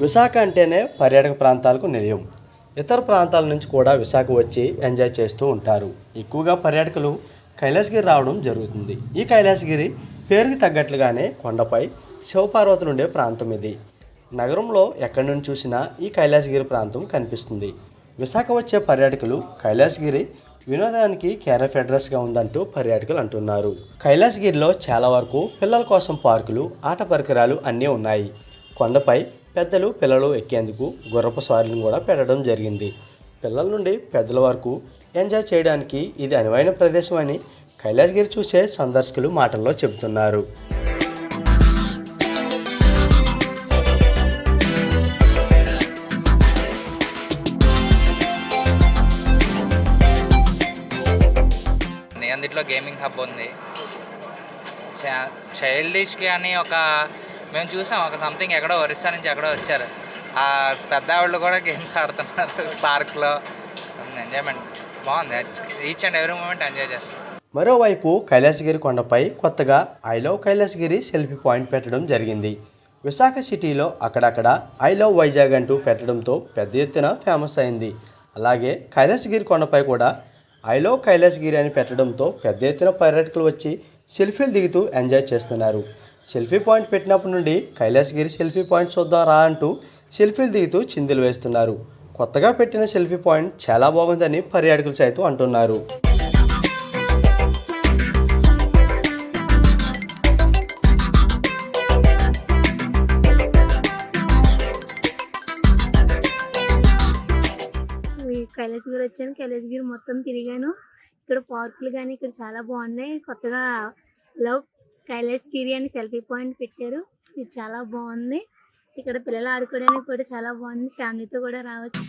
విశాఖ అంటేనే పర్యాటక ప్రాంతాలకు నిలయం. ఇతర ప్రాంతాల నుంచి కూడా విశాఖ వచ్చి ఎంజాయ్ చేస్తూ ఉంటారు. ఎక్కువగా పర్యాటకులు కైలాసగిరి రావడం జరుగుతుంది. ఈ కైలాసగిరి పేరుకి తగ్గట్లుగానే కొండపై శివపార్వతులు ఉండే ప్రాంతం ఇది. నగరంలో ఎక్కడి నుంచి చూసినా ఈ కైలాసగిరి ప్రాంతం కనిపిస్తుంది. విశాఖ వచ్చే పర్యాటకులు కైలాసగిరి వినోదానికి కేరఫ్ అడ్రస్గా ఉందంటూ పర్యాటకులు అంటున్నారు. కైలాసగిరిలో చాలా వరకు పిల్లల కోసం పార్కులు ఆట పరికరాలు అన్నీ ఉన్నాయి. కొండపై పెద్దలు పిల్లలు ఎక్కేందుకు గుర్రపు స్వారీలను కూడా పెట్టడం జరిగింది. పిల్లల నుండి పెద్దల వరకు ఎంజాయ్ చేయడానికి ఇది అనువైన ప్రదేశం అని కైలాసగిరి చూసే సందర్శకులు మాటల్లో చెబుతున్నారు. అందులో గేమింగ్ హబ్ ఉంది. చైల్డిష్కి అని ఒక మేము చూసాం ఒక సంథింగ్ ఎక్కడో ఒరిస్సా నుంచి ఎక్కడో వచ్చారు. ఆ పెద్ద ఆవిళ్ళు కూడా గేమ్స్ ఆడుతున్నారు పార్క్లో ఎంజాయ్మెంట్ బాగుంది. Each and every moment enjoy చేస్తాం. మరోవైపు కైలాసగిరి కొండపై కొత్తగా I love Kailasagiri selfie point పెట్టడం జరిగింది. విశాఖ సిటీలో అక్కడక్కడ ఐ లవ్ వైజాగ్ అంటూ పెట్టడంతో పెద్ద ఎత్తున ఫేమస్ అయింది. అలాగే కైలాసగిరి కొండపై కూడా ఐ లవ్ కైలాసగిరి అని పెట్టడంతో పెద్ద ఎత్తున పర్యాటకులు వచ్చి సెల్ఫీలు దిగుతూ ఎంజాయ్ చేస్తున్నారు. సెల్ఫీ పాయింట్ పెట్టినప్పటి నుండి కైలాసగిరి సెల్ఫీ పాయింట్ చూద్దాం రా అంటూ సెల్ఫీలు దిగుతూ చిందులు వేస్తున్నారు. కొత్తగా పెట్టిన సెల్ఫీ పాయింట్ చాలా బాగుందని పర్యాటకులు సైతం అంటున్నారు. కైలాసగిరి వచ్చాను. కైలాసగిరి మొత్తం తిరిగాను. ఇక్కడ పార్కులు కానీ ఇక్కడ చాలా బాగున్నాయి. కొత్తగా లవ్ కైలాసగిరి అని సెల్ఫీ పాయింట్ పెట్టారు. ఇది చాలా బాగుంది. ఇక్కడ పిల్లలు ఆడుకోవడానికి కూడా చాలా బాగుంది. ఫ్యామిలీతో కూడా రావచ్చు.